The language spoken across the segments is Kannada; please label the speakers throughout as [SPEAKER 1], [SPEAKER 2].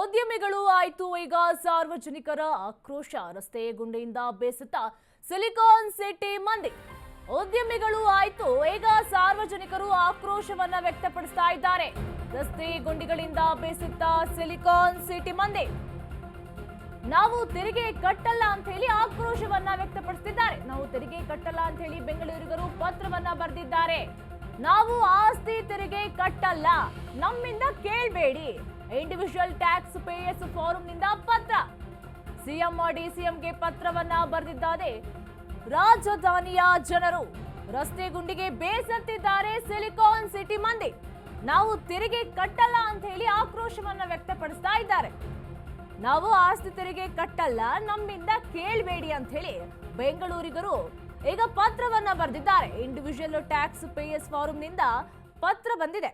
[SPEAKER 1] ಉದ್ಯಮಿಗಳು ಆಯಿತು. ಈಗ ಸಾರ್ವಜನಿಕರ ಆಕ್ರೋಶ ರಸ್ತೆ ಗುಂಡಿಯಿಂದ ಬೇಸತ್ತ ಸಿಲಿಕಾನ್ ಸಿಟಿ ಮಂದಿ ಉದ್ಯಮಿಗಳು ಆಯಿತು. ಈಗ ಸಾರ್ವಜನಿಕರು ಆಕ್ರೋಶವನ್ನ ವ್ಯಕ್ತಪಡಿಸ್ತಾ ಇದ್ದಾರೆ. ರಸ್ತೆ ಗುಂಡಿಗಳಿಂದ ಬೇಸತ್ತ ಸಿಲಿಕಾನ್ ಸಿಟಿ ಮಂದಿ ನಾವು ತೆರಿಗೆ ಕಟ್ಟಲ್ಲ ಅಂತ ಹೇಳಿ ಆಕ್ರೋಶವನ್ನ ವ್ಯಕ್ತಪಡಿಸುತ್ತಿದ್ದಾರೆ ನಾವು ತೆರಿಗೆ ಕಟ್ಟಲ್ಲ ಅಂತ ಹೇಳಿ ಬೆಂಗಳೂರಿಗರು ಪತ್ರವನ್ನ ಬರೆದಿದ್ದಾರೆ. ನಾವು ಆಸ್ತಿ ತೆರಿಗೆ ಕಟ್ಟಲ್ಲ. ನಮ್ಮಿಂದ ಕೇಳಬೇಡಿ. ಇಂಡಿವಿಜುವಲ್ ಟ್ಯಾಕ್ಸ್ ಪೇಯರ್ಸ್ ಫೋರಂನಿಂದ ಪತ್ರ. ಸಿಎಂ ಡಿಸಿಎಂಗೆ ಪತ್ರವನ್ನ ಬರೆದಿದ್ದಾರೆ. ರಾಜಧಾನಿಯ ಜನರು ರಸ್ತೆ ಗುಂಡಿಗೆ ಬೇಸತ್ತಿದ್ದಾರೆ ಸಿಲಿಕಾನ್ ಸಿಟಿ ಮಂದಿ. ನಾವು ತೆರಿಗೆ ಕಟ್ಟಲ್ಲ ಅಂತ ಹೇಳಿ ಆಕ್ರೋಶವನ್ನ ವ್ಯಕ್ತಪಡಿಸ್ತಾ ಇದ್ದಾರೆ. ನಾವು ಆಸ್ತಿ ತೆರಿಗೆ ಕಟ್ಟಲ್ಲ, ನಮ್ಮಿಂದ ಕೇಳಬೇಡಿ ಅಂತ ಹೇಳಿ ಬೆಂಗಳೂರಿಗರು ಈಗ ಪತ್ರವನ್ನ ಬರೆದಿದ್ದಾರೆ. ಇಂಡಿವಿಜುವಲ್ ಟ್ಯಾಕ್ಸ್ ಪೇಯರ್ಸ್ ಫಾರಂನಿಂದ ಪತ್ರ ಬಂದಿದೆ.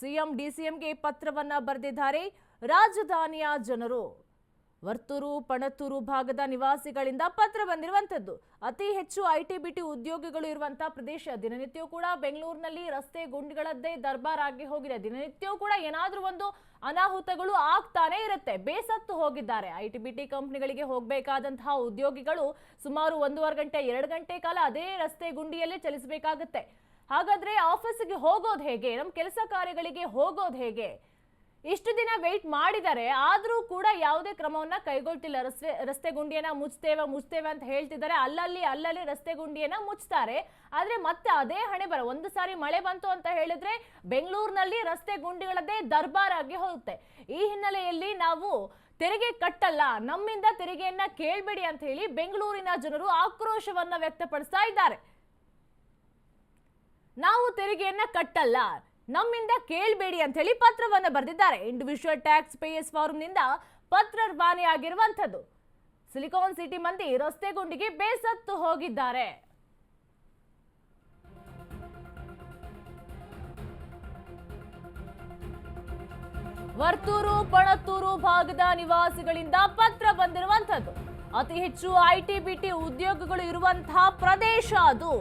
[SPEAKER 1] ಸಿಎಂ, ಡಿಸಿಎಂಗೆ ಪತ್ರವನ್ನ ಬರೆದಿದ್ದಾರೆ ರಾಜಧಾನಿಯ ಜನರು. ವರ್ತೂರು, ಪಣತ್ತೂರು ಭಾಗದ ನಿವಾಸಿಗಳಿಂದ ಪತ್ರ ಬಂದಿರುವಂತದ್ದು ಅತಿ ಹೆಚ್ಚು ಐಟಿ, ಬಿಟಿ ಉದ್ಯೋಗಿಗಳು ಇರುವಂತಹ ಪ್ರದೇಶ. ದಿನನಿತ್ಯವೂ ಕೂಡ ಬೆಂಗಳೂರಿನಲ್ಲಿ ರಸ್ತೆ ಗುಂಡಿಗಳದ್ದೇ ದರ್ಬಾರ್ ಆಗಿ ಹೋಗಿದೆ. ದಿನನಿತ್ಯವೂ ಕೂಡ ಏನಾದರೂ ಒಂದು ಅನಾಹುತಗಳು ಆಗ್ತಾನೆ ಇರುತ್ತೆ. ಬೇಸತ್ತು ಹೋಗಿದ್ದಾರೆ. ಐ ಟಿ ಬಿ ಟಿ ಕಂಪ್ನಿಗಳಿಗೆ ಹೋಗಬೇಕಾದಂತಹ ಉದ್ಯೋಗಿಗಳು ಸುಮಾರು ಒಂದೂವರೆ ಗಂಟೆ, ಎರಡು ಗಂಟೆ ಕಾಲ ಅದೇ ರಸ್ತೆ ಗುಂಡಿಯಲ್ಲೇ ಚಲಿಸಬೇಕಾಗುತ್ತೆ. ಹಾಗಾದ್ರೆ ಆಫೀಸಿಗೆ ಹೋಗೋದು ಹೇಗೆ? ನಮ್ಮ ಕೆಲಸ ಕಾರ್ಯಗಳಿಗೆ ಹೋಗೋದು ಹೇಗೆ? ಇಷ್ಟು ದಿನ ವೆಯ್ಟ್ ಮಾಡಿದ್ದಾರೆ ಆದರೂ ಕೂಡ ಯಾವುದೇ ಕ್ರಮವನ್ನ ಕೈಗೊಳ್ತಿಲ್ಲ. ರಸ್ತೆ ರಸ್ತೆ ಗುಂಡಿಯನ್ನು ಮುಚ್ತೇವೆ ಮುಚ್ತೇವೆ ಅಂತ ಹೇಳ್ತಿದ್ದಾರೆ. ಅಲ್ಲಲ್ಲಿ ಅಲ್ಲಲ್ಲಿ ರಸ್ತೆ ಗುಂಡಿಯನ್ನು ಮುಚ್ತಾರೆ. ಆದ್ರೆ ಮತ್ತೆ ಅದೇ ಹಣೆ ಬರ, ಒಂದು ಸಾರಿ ಮಳೆ ಬಂತು ಅಂತ ಹೇಳಿದ್ರೆ ಬೆಂಗಳೂರಿನಲ್ಲಿ ರಸ್ತೆ ಗುಂಡಿಗಳದ್ದೇ ದರ್ಬಾರ್ ಆಗಿ ಹೋಗುತ್ತೆ. ಈ ಹಿನ್ನೆಲೆಯಲ್ಲಿ ನಾವು ತೆರಿಗೆ ಕಟ್ಟಲ್ಲ. ನಮ್ಮಿಂದ ತೆರಿಗೆಯನ್ನ ಕೇಳಬೇಡಿ ಅಂತ ಹೇಳಿ ಬೆಂಗಳೂರಿನ ಜನರು ಆಕ್ರೋಶವನ್ನ ವ್ಯಕ್ತಪಡಿಸ್ತಾ ಇದ್ದಾರೆ. ನಾವು ತೆರಿಗೆಯನ್ನ ಕಟ್ಟಲ್ಲ. ನಮ್ಮಿಂದ ಕೇಳಬೇಡಿ ಅಂತ ಹೇಳಿ ಪತ್ರವನ್ನ ಬರೆದಿದ್ದಾರೆ. ಇಂಡಿವಿಜುವಲ್ ಟ್ಯಾಕ್ಸ್ ಪೇಯರ್ಸ್ ಫಾರಂನಿಂದ ಪತ್ರ ರವಾನೆ ಆಗಿರುವಂಥದ್ದು ಸಿಲಿಕಾನ್ ಸಿಟಿ ಮಂದಿ ರಸ್ತೆ ಗುಂಡಿಗೆ ಬೇಸತ್ತು ಹೋಗಿದ್ದಾರೆ. ವರ್ತೂರು, ಪಣತ್ತೂರು ಭಾಗದ ನಿವಾಸಿಗಳಿಂದ ಪತ್ರ ಬಂದಿರುವಂತದ್ದು ಅತಿ ಹೆಚ್ಚು ಐಟಿ ಬಿಟಿ ಉದ್ಯೋಗಗಳು ಇರುವಂತಹ ಪ್ರದೇಶ ಅದು.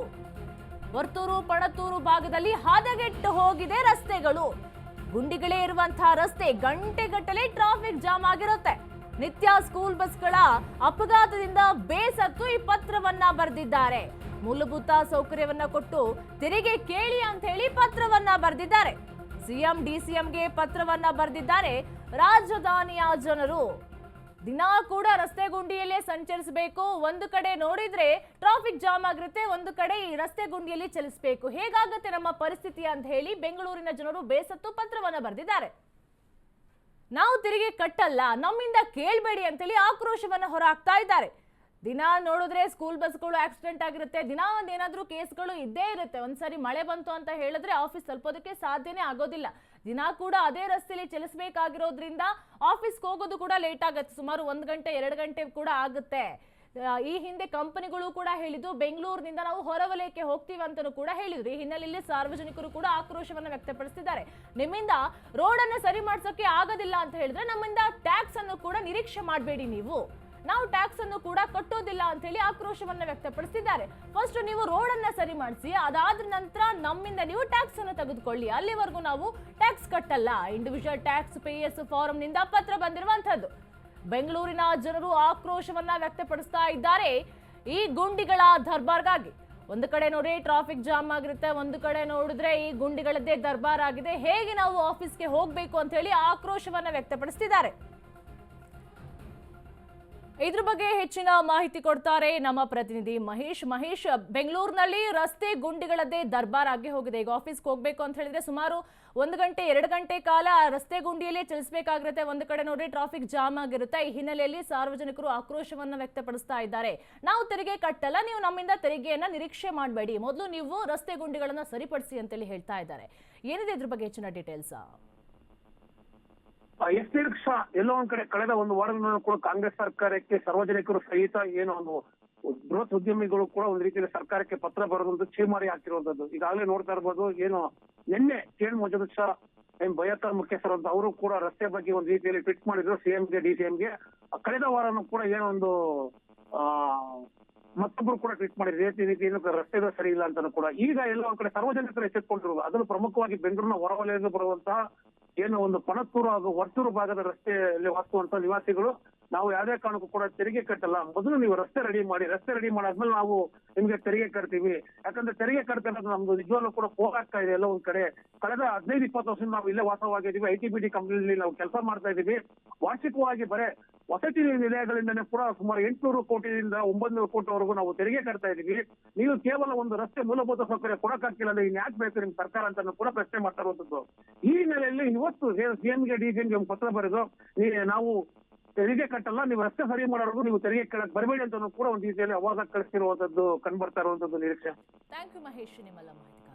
[SPEAKER 1] ವರ್ತೂರು ಪಣತ್ತೂರು ಭಾಗದಲ್ಲಿ ಹದಗೆಟ್ಟು ಹೋಗಿದೆ ರಸ್ತೆಗಳು. ಗುಂಡಿಗಳೇ ಇರುವಂತಹ ರಸ್ತೆ ಗಂಟೆಗಟ್ಟಲೆ ಟ್ರಾಫಿಕ್ ಜಾಮ್ ಆಗಿರುತ್ತೆ. ನಿತ್ಯ ಸ್ಕೂಲ್ ಬಸ್ಗಳ ಅಪಘಾತದಿಂದ ಬೇಸತ್ತು ಈ ಪತ್ರವನ್ನ ಬರೆದಿದ್ದಾರೆ. ಮೂಲಭೂತ ಸೌಕರ್ಯವನ್ನ ಕೊಟ್ಟು ತೆರಿಗೆ ಕೇಳಿ ಅಂತ ಹೇಳಿ ಪತ್ರವನ್ನ ಬರೆದಿದ್ದಾರೆ. ಸಿಎಂ, ಡಿಸಿಎಂಗೆ ಪತ್ರವನ್ನ ಬರೆದಿದ್ದಾರೆ ರಾಜಧಾನಿಯ ಜನರು. ದಿನ ಕೂಡ ರಸ್ತೆ ಗುಂಡಿಯಲ್ಲೇ ಸಂಚರಿಸಬೇಕು. ಒಂದು ಕಡೆ ನೋಡಿದ್ರೆ ಟ್ರಾಫಿಕ್ ಜಾಮ್ ಆಗಿರುತ್ತೆ, ಒಂದು ಕಡೆ ಈ ರಸ್ತೆ ಗುಂಡಿಯಲ್ಲಿ ಚಲಿಸಬೇಕು. ಹೇಗಾಗುತ್ತೆ ನಮ್ಮ ಪರಿಸ್ಥಿತಿ ಅಂತ ಹೇಳಿ ಬೆಂಗಳೂರಿನ ಜನರು ಬೇಸತ್ತು ಪತ್ರವನ್ನ ಬರೆದಿದ್ದಾರೆ. ನಾವು ತೆರಿಗೆ ಕಟ್ಟಲ್ಲ, ನಮ್ಮಿಂದ ಕೇಳಬೇಡಿ ಅಂತೇಳಿ ಆಕ್ರೋಶವನ್ನು ಹೊರಹಾಕ್ತಾ ಇದ್ದಾರೆ. ದಿನ ನೋಡಿದ್ರೆ ಸ್ಕೂಲ್ ಬಸ್ಗಳು ಆಕ್ಸಿಡೆಂಟ್ ಆಗಿರುತ್ತೆ. ದಿನ ಒಂದ್ ಏನಾದ್ರೂ ಕೇಸ್ಗಳು ಇದ್ದೇ ಇರುತ್ತೆ. ಒಂದ್ಸರಿ ಮಳೆ ಬಂತು ಅಂತ ಹೇಳಿದ್ರೆ ಆಫೀಸ್ ತಲುಪೋದಕ್ಕೆ ಸಾಧ್ಯನೇ ಆಗೋದಿಲ್ಲ. ದಿನ ಕೂಡ ಅದೇ ರಸ್ತೆಯಲ್ಲಿ ಚಲಿಸಬೇಕಾಗಿರೋದ್ರಿಂದ ಆಫೀಸ್ಗೆ ಹೋಗೋದು ಕೂಡ ಲೇಟ್ ಆಗುತ್ತೆ. ಸುಮಾರು ಒಂದು ಗಂಟೆ, ಎರಡು ಗಂಟೆ ಕೂಡ ಆಗುತ್ತೆ. ಈ ಹಿಂದೆ ಕಂಪನಿಗಳು ಕೂಡ ಹೇಳಿದ್ದು, ಬೆಂಗಳೂರಿನಿಂದ ನಾವು ಹೊರವಲಯಕ್ಕೆ ಹೋಗ್ತೀವಿ ಅಂತಲೂ ಕೂಡ ಹೇಳಿದ್ರು. ಈ ಹಿನ್ನೆಲೆಯಲ್ಲಿ ಸಾರ್ವಜನಿಕರು ಕೂಡ ಆಕ್ರೋಶವನ್ನು ವ್ಯಕ್ತಪಡಿಸಿದ್ದಾರೆ ನಿಮ್ಮಿಂದ ರೋಡನ್ನು ಸರಿ ಮಾಡಿಸೋಕೆ ಆಗೋದಿಲ್ಲ ಅಂತ ಹೇಳಿದ್ರೆ ನಮ್ಮಿಂದ ಟ್ಯಾಕ್ಸ್ ಅನ್ನು ಕೂಡ ನಿರೀಕ್ಷೆ ಮಾಡಬೇಡಿ ನೀವು. ನಾವು ಟ್ಯಾಕ್ಸ್ ಅನ್ನು ಕೂಡ ಕಟ್ಟೋದಿಲ್ಲ ಅಂತ ಹೇಳಿ ಆಕ್ರೋಶವನ್ನ ವ್ಯಕ್ತಪಡಿಸಿದ್ದಾರೆ. ಫಸ್ಟ್ ನೀವು ರೋಡ್ ಅನ್ನ ಸರಿ ಮಾಡಿಸಿ, ಅದಾದ ನಂತರ ನಮ್ಮಿಂದ ನೀವು ಟ್ಯಾಕ್ಸ್ ಅನ್ನು ತೆಗೆದುಕೊಳ್ಳಿ. ಅಲ್ಲಿವರೆಗೂ ನಾವು ಟ್ಯಾಕ್ಸ್ ಕಟ್ಟಲ್ಲ. ಇಂಡಿವಿಜುವಲ್ ಟ್ಯಾಕ್ಸ್ ಪೇಯರ್ಸ್ ಫಾರಂನಿಂದ ಪತ್ರ ಬಂದಿರುವಂತದ್ದು ಬೆಂಗಳೂರಿನ ಜನರು ಆಕ್ರೋಶವನ್ನ ವ್ಯಕ್ತಪಡಿಸ್ತಾ ಇದ್ದಾರೆ ಈ ಗುಂಡಿಗಳ ದರ್ಬಾರ್ಗಾಗಿ. ಒಂದು ಕಡೆ ನೋಡಿ ಟ್ರಾಫಿಕ್ ಜಾಮ್ ಆಗಿರುತ್ತೆ, ಒಂದು ಕಡೆ ನೋಡಿದ್ರೆ ಈ ಗುಂಡಿಗಳದ್ದೇ ದರ್ಬಾರ್ ಆಗಿದೆ. ಹೇಗೆ ನಾವು ಆಫೀಸ್ಗೆ ಹೋಗಬೇಕು ಅಂತ ಹೇಳಿ ಆಕ್ರೋಶವನ್ನ ವ್ಯಕ್ತಪಡಿಸ್ತಿದ್ದಾರೆ. ಇದ್ರ ಬಗ್ಗೆ ಹೆಚ್ಚಿನ ಮಾಹಿತಿ ಕೊಡ್ತಾರೆ ನಮ್ಮ ಪ್ರತಿನಿಧಿ ಮಹೇಶ್. ಮಹೇಶ್, ಬೆಂಗಳೂರಿನಲ್ಲಿ ರಸ್ತೆ ಗುಂಡಿಗಳದ್ದೇ ದರ್ಬಾರ್ ಆಗಿ ಹೋಗಿದೆ. ಈಗ ಆಫೀಸ್ಗೆ ಹೋಗ್ಬೇಕು ಅಂತ ಹೇಳಿದ್ರೆ ಸುಮಾರು ಒಂದು ಗಂಟೆ, ಎರಡು ಗಂಟೆ ಕಾಲ ರಸ್ತೆ ಗುಂಡಿಯಲ್ಲೇ ಚಲಿಸಬೇಕಾಗಿರುತ್ತೆ ಒಂದು ಕಡೆ ನೋಡಿ ಟ್ರಾಫಿಕ್ ಜಾಮ್ ಆಗಿರುತ್ತೆ. ಈ ಹಿನ್ನೆಲೆಯಲ್ಲಿ ಸಾರ್ವಜನಿಕರು ಆಕ್ರೋಶವನ್ನು ವ್ಯಕ್ತಪಡಿಸ್ತಾ ಇದ್ದಾರೆ. ನಾವು ತೆರಿಗೆ ಕಟ್ಟಲ್ಲ, ನೀವು ನಮ್ಮಿಂದ ತೆರಿಗೆಯನ್ನ ನಿರೀಕ್ಷೆ ಮಾಡಬೇಡಿ. ಮೊದಲು ನೀವು ರಸ್ತೆ ಗುಂಡಿಗಳನ್ನು ಸರಿಪಡಿಸಿ ಅಂತೇಳಿ ಹೇಳ್ತಾ ಇದ್ದಾರೆ. ಏನಿದೆ ಇದ್ರ ಬಗ್ಗೆ ಹೆಚ್ಚಿನ ಡೀಟೇಲ್ಸ್
[SPEAKER 2] ಎಸ್ ರಿಕ್ಷಾ ಎಲ್ಲೋ ಒಂದ್ ಕಡೆ ಕಳೆದ ಒಂದು ವಾರದಿಂದ ಕೂಡ ಕಾಂಗ್ರೆಸ್ ಸರ್ಕಾರಕ್ಕೆ ಸಾರ್ವಜನಿಕರು ಸಹಿತ ಏನು ಒಂದು ಬೃಹತ್ ಉದ್ಯಮಿಗಳು ಕೂಡ ಒಂದ್ ರೀತಿಯಲ್ಲಿ ಸರ್ಕಾರಕ್ಕೆ ಪತ್ರ ಬರೆದಂತ ಚೀಮಾರಿ ಹಾಕಿರುವಂತದ್ದು. ಈಗಾಗಲೇ ನೋಡ್ತಾ ಇರ್ಬೋದು, ಏನು ನಿನ್ನೆ ಕೇಳ್ ಮೊಜದ್ ಶಾ ಏನ್ ಮುಖ್ಯಸ್ಥರಂತ ಮುಖ್ಯಸ್ಥರು ಅಂತ ಅವರು ಕೂಡ ರಸ್ತೆ ಬಗ್ಗೆ ಒಂದ್ ರೀತಿಯಲ್ಲಿ ಟ್ವೀಟ್ ಮಾಡಿದ್ರು ಸಿಎಂಗೆ ಡಿಸಿಎಂಗೆ ಕಳೆದ ವಾರನೂ ಕೂಡ ಏನೋ ಒಂದು, ಆ, ಮತ್ತೊಬ್ರು ಕೂಡ ಟ್ವೀಟ್ ಮಾಡಿದ್ರು. ಈ ರೀತಿ ಏನು ರಸ್ತೆಗಳು ಸರಿ ಇಲ್ಲ ಅಂತಾನು ಕೂಡ. ಈಗ ಎಲ್ಲ ಒಂದ್ ಕಡೆ ಸಾರ್ವಜನಿಕರು ಎಚ್ಚೆತ್ಕೊಂಡಿರೋದು. ಅದನ್ನು ಪ್ರಮುಖವಾಗಿ ಬೆಂಗಳೂರಿನ ಹೊರವಲಯದಿಂದ ಬರುವಂತಹ ಏನು ಒಂದು ಪಣತ್ತೂರು ಹಾಗೂ ವರ್ತೂರು ಭಾಗದ ರಸ್ತೆಯಲ್ಲಿ ವಾಸುವಂತ ನಿವಾಸಿಗಳು, ನಾವು ಯಾವುದೇ ಕಾರಣಕ್ಕೂ ಕೂಡ ತೆರಿಗೆ ಕಟ್ಟಲ್ಲ. ಮೊದಲು ನೀವು ರಸ್ತೆ ರೆಡಿ ಮಾಡಿ, ರಸ್ತೆ ರೆಡಿ ಮಾಡಾದ್ಮೇಲೆ ನಾವು ನಿಮ್ಗೆ ತೆರಿಗೆ ಕಟ್ತೀವಿ. ಯಾಕಂದ್ರೆ ತೆರಿಗೆ ಕಟ್ತಿರೋದು ನಮ್ದು ನಿಜವಾಗ್ಲೂ ಕೂಡ ಹೋಗಾಗ್ತಾ ಇದೆ ಎಲ್ಲ ಒಂದ್ ಕಡೆ. ಕಳೆದ ಹದಿನೈದು, ಇಪ್ಪತ್ತು ವರ್ಷದಿಂದ ನಾವು ಇಲ್ಲೇ ವಾಸವಾಗಿದ್ದೀವಿ. ಐ ಟಿ ಬಿ ಟಿ ನಾವು ಕೆಲಸ ಮಾಡ್ತಾ ಇದ್ದೀವಿ. ವಾರ್ಷಿಕವಾಗಿ ಬರೇ ವಸತಿ ನಿಲಯಗಳಿಂದನೇ ಕೂಡ ಸುಮಾರು ಎಂಟುನೂರು ಕೋಟಿಯಿಂದ ಒಂಬೈನೂರು ಕೋಟಿವರೆಗೂ ನಾವು ತೆರಿಗೆ ಕಟ್ತಾ ಇದ್ದೀವಿ. ನೀವು ಕೇವಲ ಒಂದು ರಸ್ತೆ ಮೂಲಭೂತ ಸೌಕರ್ಯ ಕೊಡಕ್ಕಾಗ್ತಿಲ್ಲ ಅಂದ್ರೆ ಇನ್ ಯಾಕೆ ಬೇಕು ನಿಮ್ ಸರ್ಕಾರ ಅಂತ ಕೂಡ ಪ್ರಶ್ನೆ ಮಾಡ್ತಾ ಇರುವಂತದ್ದು. ಈ ಹಿನ್ನೆಲೆಯಲ್ಲಿ ಇವತ್ತು ಸಿಎಂಗೆ, ಡಿಸಿಎಂಗೆ ಒಂದು ಪತ್ರ ಬರೆದು ನಾವು ತೆರಿಗೆ ಕಟ್ಟಲ್ಲ, ನೀವು ರಸ್ತೆ ಸರಿ ಮಾಡೋರ್ಗು ನೀವು ತೆರಿಗೆ ಕೇಳಕ್ ಬರಬೇಡಿ ಅಂತ ಕೂಡ ಒಂದು ರೀತಿಯಲ್ಲಿ ಅವಾಗ ಕಳಿಸಿರುವಂತದ್ದು ಕಂಡು ಬರ್ತಾ ಇರುವಂತದ್ದು ನಿರೀಕ್ಷೆ.
[SPEAKER 1] ಥ್ಯಾಂಕ್ ಯು ಮಹೇಶ್ ಮಾಹಿತಿ.